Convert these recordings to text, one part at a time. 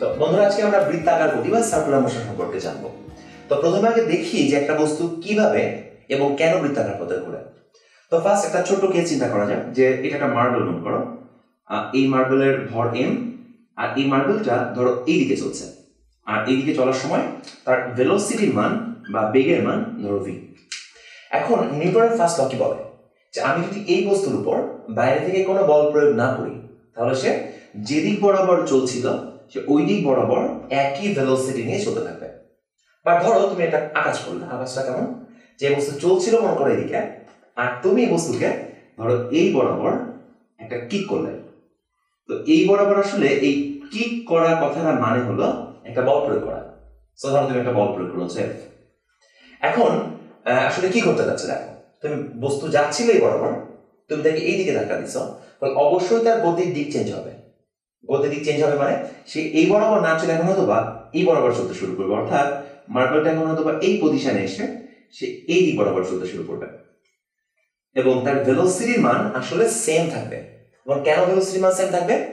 তো বন্ধুরা, আজকে আমরা বৃত্তাকার গতি বা সার্কুলার মোশন সম্পর্কে জানব। তো প্রথমে আগে দেখি যে একটা বস্তু কীভাবে এবং কেন বৃত্তাকার পথে ঘুরে। তো ফার্স্ট একটা ছোট্ট কেস চিন্তা করা যাক, যে এটা একটা মার্বেল মনে করো। এই মার্বেলের ভর এম আর এই মার্বেলটা ধরো এইদিকে চলছে। আর এইদিকে চলার সময় তার ভেলোসিটির মান বা বেগের মান ধরো ভি এখন নিউটনের ফার্স্ট ল কি বলে? যে আমি যদি এই বস্তুর উপর বাইরে থেকে কোনো বল প্রয়োগ না করি, তাহলে সে যেদিক বরাবর চলছিল সে ওই দিক বরাবর একই ভেলোসিটি নিয়ে চলতে থাকবে। বা ধরো তুমি একটা আকাশ করলে, আকাশটা কেমন? যে বস্তু চলছিল মনে করো এদিকে, আর তুমি এই বস্তুকে ধরো এই বরাবর একটা কিক করলে। তো এই বরাবর আসলে এই কিক করার কথাটার মানে হলো একটা বল প্রয়োগ করা। So, ধরো তুমি একটা বল প্রয়োগ করেছ F। এখন আসলে কি করতে যাচ্ছে দেখো, তুমি বস্তু যাচ্ছিল এই বরাবর, তুমি তাকে এই দিকে ধাক্কা ফলে অবশ্যই তার গতির দিক চেঞ্জ হবে। গতির দিক চেঞ্জ হবে মানে সে এই বরাবর না চলে এখন হয়তো বা এই বরাবর চলতে শুরু করবে। অর্থাৎ মার্বেলটা এখন হয়তো বা এই পজিশনে এসে সে এই দিক বরাবর চলতে শুরু করবে। এবং তার ভেলোসিটির মান আসলে সেম থাকবে। এবং কেন ভেলোসিটির মান সেম থাকবে?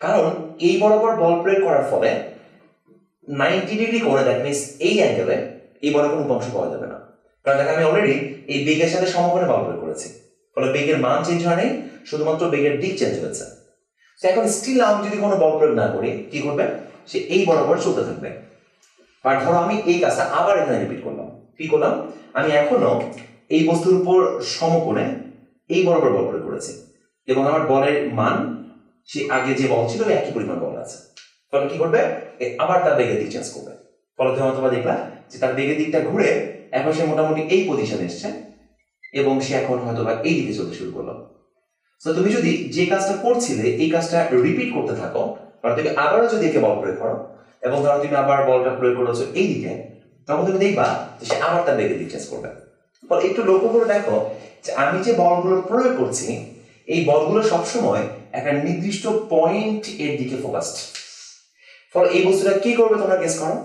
কারণ এই বরাবর বল প্রয়োগ করার ফলে নাইনটি ডিগ্রি কোণে দ্যাট মিনস এই অ্যাঙ্গেলে এই বলের কোনো উপাংশ পাওয়া যাবে না। কারণ দেখো আমি অলরেডি এই বেগের সাথে সমকোণে বল প্রয়োগ করেছি। ফলে বেগের মান চেঞ্জ হয় নাই, শুধুমাত্র বেগের দিক চেঞ্জ হয়েছে। তো এখন স্টিল আমি যদি কোনো বল প্রয়োগ না করি, কি করবে? সে এই বরাবর চলতে থাকবে। আর ধরো আমি এই কাজটা আবার এখানে রিপিট করলাম। কি করলাম? আমি এখনও এই বস্তুর উপর সমকোণে এই বরাবর বল প্রয়োগ করেছি। এবং আমার বলের মান, সে আগে যে বল ছিল একই পরিমাণ বল আছে। ফলে কি করবে? আবার তার বেগের দিক চেঞ্জ করবে। ফলে তুমি অথবা দেখলা যে তার বেগের দিকটা ঘুরে এখন সে মোটামুটি এই পজিশনে এসছে এবং সে এখন হয়তো বা এই দিকে চলতে শুরু করল। তো তুমি যদি যে কাজটা করছিলে, এই কাজটা রিপিট করতে থাকো মানে তুমি আবারও যদি একে বল প্রয়োগ করো, এবং ধরো তুমি আবার বলটা প্রয়োগ করেছ এই দিকে তখন তুমি দেখবা যে সে আবার তার বেগের দিক চেঞ্জ করবে। ফলে একটু লক্ষ্য করে দেখো যে আমি যে বলগুলো প্রয়োগ করছি, এই বলগুলো সবসময় একটা নির্দিষ্ট পয়েন্ট এর দিকে ফোকাসড ফলে এই বস্তুটা কি করবে তোমরা গেস করো?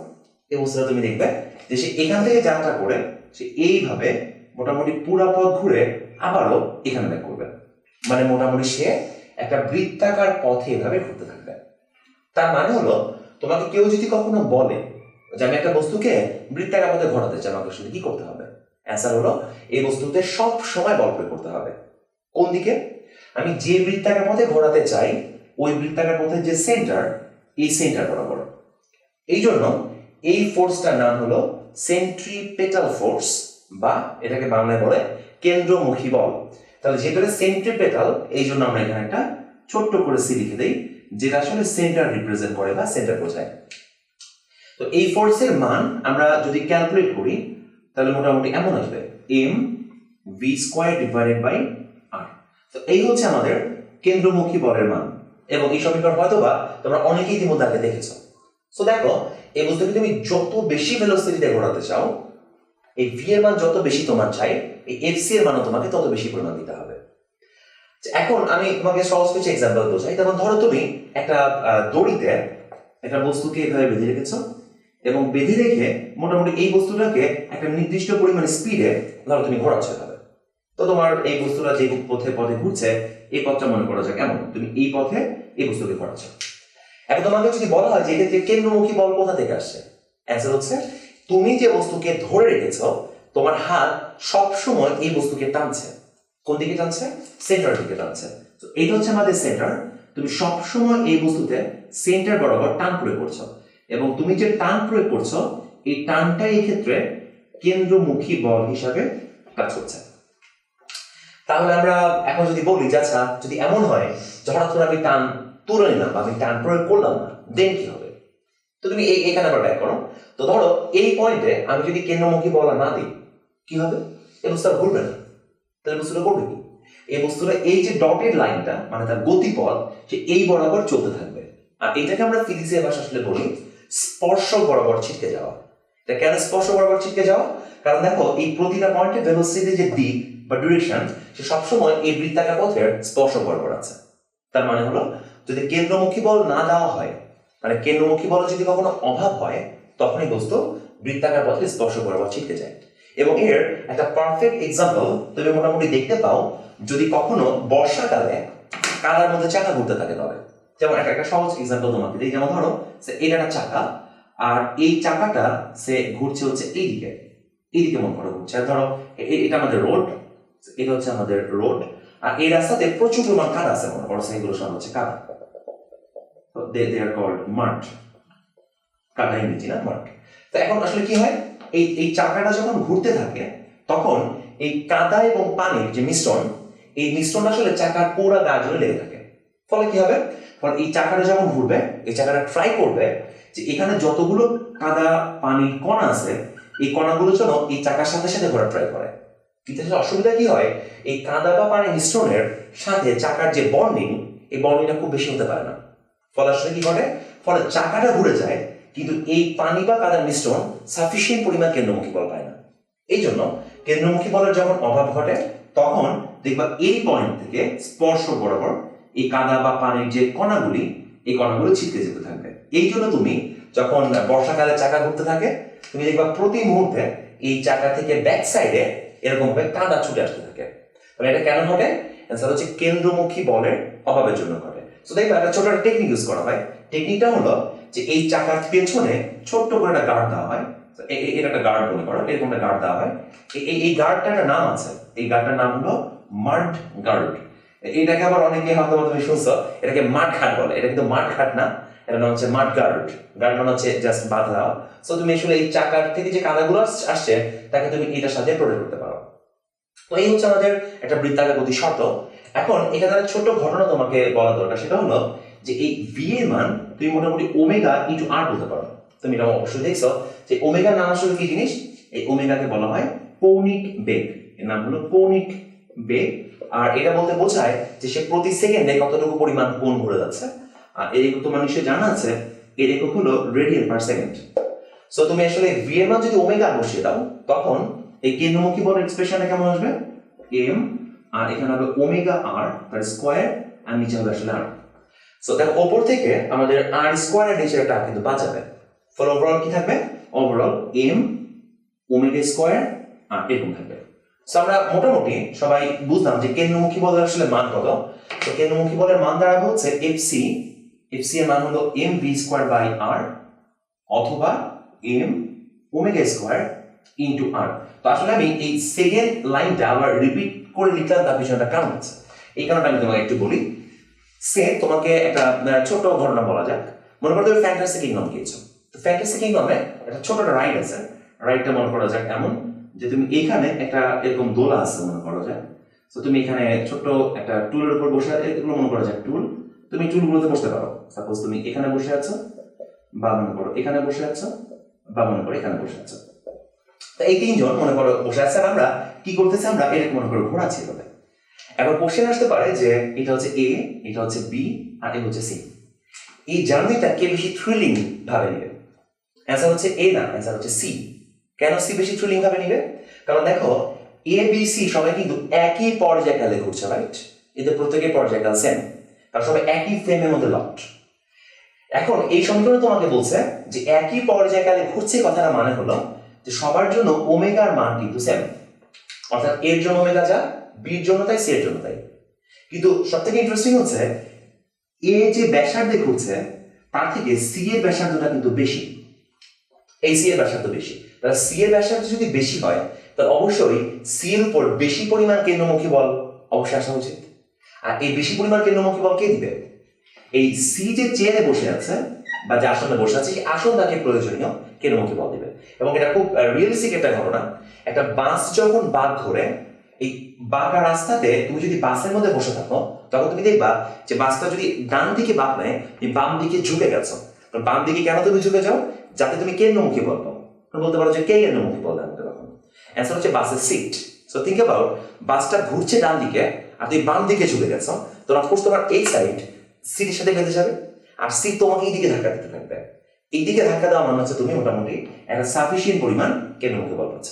এই বস্তুটা তুমি দেখবে যে সে এখান থেকে যাত্রা করে, সে এইভাবে মোটামুটি পুরা পথ ঘুরে আবারও এখানে ব্যাক করবে। মানে মোটামুটি সে একটা বৃত্তাকার পথে এভাবে ঘুরতে থাকবে। তার মানে হলো, তোমাকে কেউ যদি কখনো বলে যে আমি একটা বস্তুকে বৃত্তাকার পথে ঘোরাতে চাই, আমাকে আসলে কি করতে হবে? অ্যান্সার হলো, এই বস্তুতে সব সময় বল প্রয়োগ করতে হবে। কোন দিকে? আমি যে বৃত্তাকার পথে ঘোরাতে চাই, ওই বৃত্তাকার পথের যে সেন্টার এই সেন্টার বরাবর। এই জন্য এই ফোর্সটার নাম হলো সেন্ট্রিপেটাল ফোর্স বা এটাকে বাংলায় বলে কেন্দ্রমুখী বল। তাহলে যেটা সেন্ট্রিপেটাল এই জন্য আমরা এখানে একটা ছোট্ট করে সি লিখে দেই, যেটা আসলে সেন্টার রিপ্রেজেন্ট করে বা সেন্টার বোঝায়। তো এই ফোর্সের মান আমরা যদি ক্যালকুলেট করি, তাহলে মোটামুটি এমন আসবে M V square divided by R তো এই হচ্ছে আমাদের কেন্দ্রমুখী বলের মান, এবং এই সমীকরণ হয়তো বা তোমরা অনেকেই ইতিমধ্যে আগে দেখেছ। সো দেখো, এই বস্তুকে তুমি যত বেশি ভেলোসিটিতে ঘোরাতে চাও এই ভি এর মান যত বেশি তোমার চাই, এই এফ সি এর মানও তোমাকে তত বেশি পরিমাণ দিতে হবে। এখন আমি তোমাকে সহজ কিছু এক্সাম্পল বোঝাই। যেমন ধরো তুমি একটা দড়িতে একটা বস্তুকে এভাবে বেঁধে রেখেছো এবং বেঁধে রেখে মোটামুটি এই বস্তুটাকে একটা নির্দিষ্ট পরিমাণ স্পিডে ধরো তুমি ঘোরাচ্ছ এভাবে। তো তোমার এই বস্তুটা যে পথে পথে ঘুরছে, এই পথটা মনে করা যায় কেমন? তুমি এই পথে এই বস্তুকে ঘোরাচ্ছ। এখন তোমাকে যদি বলা হয় যে এক্ষেত্রে কেন্দ্রমুখী বল কোথা থেকে আসছে? অ্যান্সার হচ্ছে তুমি যে বস্তুকে ধরে রেখেছ, তোমার হাত সব সময় এই বস্তুকে টানছে। কোন দিকে টানছে? সেন্টার দিকে টানছে। তো এইটা হচ্ছে আমাদের সেন্টার তুমি সব সময় এই বস্তুতে সেন্টার বরাবর টান প্রয়োগ করছ। এবং তুমি যে টান প্রয়োগ করছ, এই টানটা এই ক্ষেত্রে কেন্দ্রমুখী বল হিসাবে কাজ করছে। তাহলে আমরা এখন যদি বলি যে আচ্ছা যদি এমন হয় যে হঠাৎ করে আমি টান তুলে নিলাম বা আমি টান প্রয়োগ করলাম না দেন কি হবে? তো তুমি এখানে আবার ব্যাক করো। তো ধরো, এই পয়েন্টে আমি যদি কেন্দ্রমুখী বলা না দিই, কি হবে? এই বস্তুটা ঘুরবে না। তাহলে বস্তুটা করবে কি? এই বস্তুটা, এই যে ডটেড লাইনটা মানে তার গতিপথ, সে এই বরাবর চলতে থাকবে। আর এটাকে আমরা ফিজিক্সের ভাষা আসলে বলি স্পর্শ বরাবর ছিটকে যাওয়া। এটা কেন স্পর্শ বরাবর ছিটকে যাওয়া? কারণ দেখো, এই প্রতিটা পয়েন্টে ভেলোসিটির যে দিক বা ডিরেকশন সে সবসময় এই বৃত্তাকার পথের স্পর্শ বরাবর আছে। তার মানে হলো, যদি কেন্দ্রমুখী বল না দেওয়া হয় মানে কেন্দ্রমুখী বল যদি কখনো অভাব হয়, তখনই বস্তু বৃত্তাকার পথে স্পর্শ বরাবর ছিটকে যায়। এবং এর একটা পারফেক্ট এক্সাম্পল তুমি মোটামুটি দেখতে পাও, যদি কখনো বর্ষাকালে কালার মধ্যে চাকা ঘুরতে থাকে তবে। যেমন একটা একটা সহজ এক্সাম্পল তোমাকে দিই। যেমন ধরো এটা একটা চাকা, আর এই চাকাটা সে ঘুরছে হচ্ছে এইদিকে। এইদিকে মনে করো ঘুরছে। আর ধরো এটা আমাদের রোড এটা হচ্ছে আমাদের রোড আর এই রাস্তাতে প্রচুর পরিমাণ কাদা আছে মনে করো, সেগুলো সব হচ্ছে কাদা। দে দে আর কল্ড মাঠ কাদা ইংরেজি না মাঠ তো এখন আসলে কি হয়? এই এই চাকাটা যখন ঘুরতে থাকে, তখন এই কাদা এবং পানির যে মিশ্রণ, এই মিশ্রণ আসলে চাকার পুরা গা জুড়ে লেগে থাকে। ফলে কি হবে? ফলে এই চাকাটা যখন ঘুরবে, এই চাকাটা ট্রাই করবে যে এখানে যতগুলো কাদা, পানির কণা আছে, এই কণাগুলো যেন এই চাকার সাথে সাথে ঘোরা ট্রাই করে। কিন্তু অসুবিধা কি হয়? এই কাদা বা পানির মিশ্রণের সাথে চাকার যে বন্ডিং এই বন্ডিংটা খুব বেশি হতে পারে না। ফলে আসলে কি ঘটে? ফলে চাকাটা ঘুরে যায়, কিন্তু এই পানি বা কাদার মিশ্রণ সাফিসিয়েন্ট পরিমাণ কেন্দ্রমুখী বল পায় না। এই জন্য কেন্দ্রমুখী বলের যখন অভাব ঘটে, তখন দেখবা এই পয়েন্ট থেকে স্পর্শ বরাবর এই কাদা বা পানির যে কণাগুলি, এই কণাগুলো ছিটকে যেতে থাকবে। এই জন্য তুমি যখন বর্ষাকালে চাকা ঘুরতে থাকে, তুমি দেখবা প্রতি মুহূর্তে এই চাকা থেকে ব্যাক সাইডে এরকম ভাবে কাদা ছুটে আসতে থাকে। তাহলে এটা কেন ঘটে? অ্যান্সার হচ্ছে কেন্দ্রমুখী বলের অভাবের জন্য ঘটে। তো দেখবা একটা ছোট একটা টেকনিক ইউজ করা হয়। টেকনিকটা হলো যে এই চাকার পেছনে ছোট্ট করে একটা গার্ড দেওয়া হয়। এটা একটা গার্ড মনে করো এরকম একটা গার্ড দেওয়া হয়। এই- এই গার্ডটার একটা নাম আছে। এই গার্ডটার নাম হলো মাড গার্ড এটাকে আবার অনেকে হয়তো তুমি শুনছো, এটাকে মাঠ ঘাট বলে। এটা কিন্তু মাঠ ঘাট না। এটা নাম হচ্ছে মাড গার্ড গার্ড মানে হচ্ছে জাস্ট বাঁধা। সো তুমি আসলে এই চাকার থেকে যে কাদাগুলো আসছে, তাকে তুমি এটার সাথে প্রোটেক্ট করতে পারো। তো এই হচ্ছে আমাদের একটা বৃত্তাকার গতি শর্ত এখন এখানে একটা ছোট্ট ঘটনা তোমাকে বলা দরকার, সেটা হলো যে এই ভি এর মান তুমি মোটামুটি ওমেগা ইন্টু আর বলতে পারো। তুমি এটা অবশ্যই দেখছ যে ওমেগা নাম আসলে কি জিনিস? এই ওমেগাকে বলা হয় কৌণিক বেগ। এর নাম হলো কৌণিক বেগ। আর এটা বলতে বোঝায় যে সে প্রতি সেকেন্ডে কতটুকু পরিমাণ কোণ ঘুরে যাচ্ছে। আর এর একক তোমার নিশ্চয়ই জানা আছে এর একক হলো রেডিয়ান পার সেকেন্ড সো তুমি আসলে ভি এর মান যদি ওমেগা বসিয়ে দাও, তখন এই কেন্দ্রমুখী বল এক্সপ্রেশনটা কেমন আসবে? এম আর এখানে হবে ওমেগা আর তার স্কোয়ার আর নিচে হবে আসলে আর সো দেখো, ওপর থেকে আমাদের আর স্কোয়ারের নিচে একটা আর কিন্তু বাঁচাবে। ফলে ওভারঅল কি থাকবে? Overall M omega square R এরকম থাকবে। সো আমরা মোটামুটি সবাই বুঝলাম যে কেন্দ্রমুখী বলের আসলে মান কত। তো কেন্দ্রমুখী বলের মান দাঁড়াবে হচ্ছে এফ সি এফ সি এর মান হলো M V square by R অথবা M omega square into R তো আসলে আমি এই সেকেন্ড লাইনটা আবার রিপিট করে লিখলাম তার পিছনে একটা কারণ আছে। এই কারণটা আমি তোমাকে একটু বলি। সে তোমাকে একটা ছোট ঘটনা বলা যাক। মনে করো তুমি ফ্যান্টাসি কিংডম গিয়েছো। তো ফ্যান্টাসি কিংডমে একটা ছোট একটা রাইড আছে। রাইডটা মনে করা যাক এমন যে তুমি এখানে একটা এরকম দোলা আছে মনে করো যাক তো তুমি এখানে ছোট্ট একটা টুলের উপর বসে এগুলো মনে করা যাক টুল তুমি টুলগুলোতে বসতে পারো। সাপোজ তুমি এখানে বসে আছো বা মনে করো এখানে বসে আছো বা মনে করো এখানে বসে আছো। তো এই তিনজন মনে করো বসে আছে আমরা কি করতেছে আমরা এরকম মনে করো ঘোরাচ্ছি এভাবে এবার কোশ্চেন আসতে পারে যে এটা হচ্ছে এ এটা হচ্ছে বি আর এটা হচ্ছে সি এই জার্নিটা কে বেশি থ্রিলিং ভাবে নেবে? অ্যান্সার হচ্ছে এ না অ্যান্সার হচ্ছে সি কেন সি বেশি থ্রিলিং ভাবে নেবে? কারণ দেখো এ বি সি সবাই কিন্তু একই পর্যায়কালে ঘুরছে রাইট এদের প্রত্যেকের পর্যায়কাল সেম কারণ সবাই একই ফ্রেমের মধ্যে লকড এখন এই সমীকরণ তোমাকে বলছে যে একই পর্যায়কালে ঘুরছে কথাটা মানে হলো যে সবার জন্য ওমেগার মান কিন্তু সেম অর্থাৎ এর জন্য ওমেগা যা বির জন্য তাই, সি এর জন্য তাই। কিন্তু সব থেকে ইন্টারেস্টিং হচ্ছে, এ যে ব্যাসার্ধে ঘুরছে, তার থেকে সি এর ব্যাসার্ধটা কিন্তু বেশি। এই সি এর ব্যাসার্ধ বেশি। তাহলে সি এর ব্যাসার্ধ যদি বেশি হয়, তাহলে অবশ্যই সি এর উপর বেশি পরিমাণ কেন্দ্রমুখী বল অবশ্যই আসা উচিত। আর এই বেশি পরিমাণ কেন্দ্রমুখী বল কে দিবে? এই সি যে চেয়ারে বসে আছে বা যে আসনে বসে আছে, সেই আসন তাকে প্রয়োজনীয় কেন্দ্রমুখী বল দিবে। এবং এটা খুব রিয়েলিস্টিক একটা ঘটনা। একটা বাস যখন বাদ ধরে, এই বাঁকা রাস্তাতে তুমি যদি বাসের মধ্যে বসে থাকো, তখন তুমি দেখবা যে বাসটা যদি ডান দিকে বাঁক নেয়, তুমি বাম দিকে ঝুঁকে গেছো। বাম দিকে কেন তুমি ঝুঁকে যাও? যাতে তুমি কেন্দ্রমুখী বল পাও। বলতে পারো যে কে কেন্দ্রমুখী বল দেন তখন? অ্যান্সার হচ্ছে বাসের সিট সো থিঙ্ক অ্যাবাউট বাসটা ঘুরছে ডান দিকে, আর তুমি বাম দিকে ঝুঁকে গেছো। তো অফকোর্স তোমার এই সাইড সিটের সাথে বেঁধে যাবে। আর সিট তোমাকে এই দিকে ধাক্কা দিতে থাকবে। এই দিকে ধাক্কা দেওয়া মানে হচ্ছে তুমি মোটামুটি একটা সাফিসিয়েন্ট পরিমাণ কেন্দ্রমুখী বল পাচ্ছ।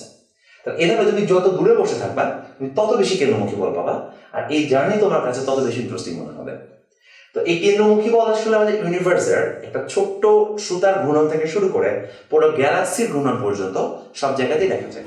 তো এভাবে তুমি যত দূরে বসে থাকবা, তুমি তত বেশি কেন্দ্রমুখী বল পাবা, আর এই জার্নি তোমার কাছে তত বেশি ইন্টারেস্টিং মনে হবে। তো এই কেন্দ্রমুখী বল আসলে আমাদের ইউনিভার্সের একটা ছোট্ট সুতার ঘূর্ণন থেকে শুরু করে পুরো গ্যালাক্সির ঘূর্ণন পর্যন্ত সব জায়গাতেই দেখা যায়।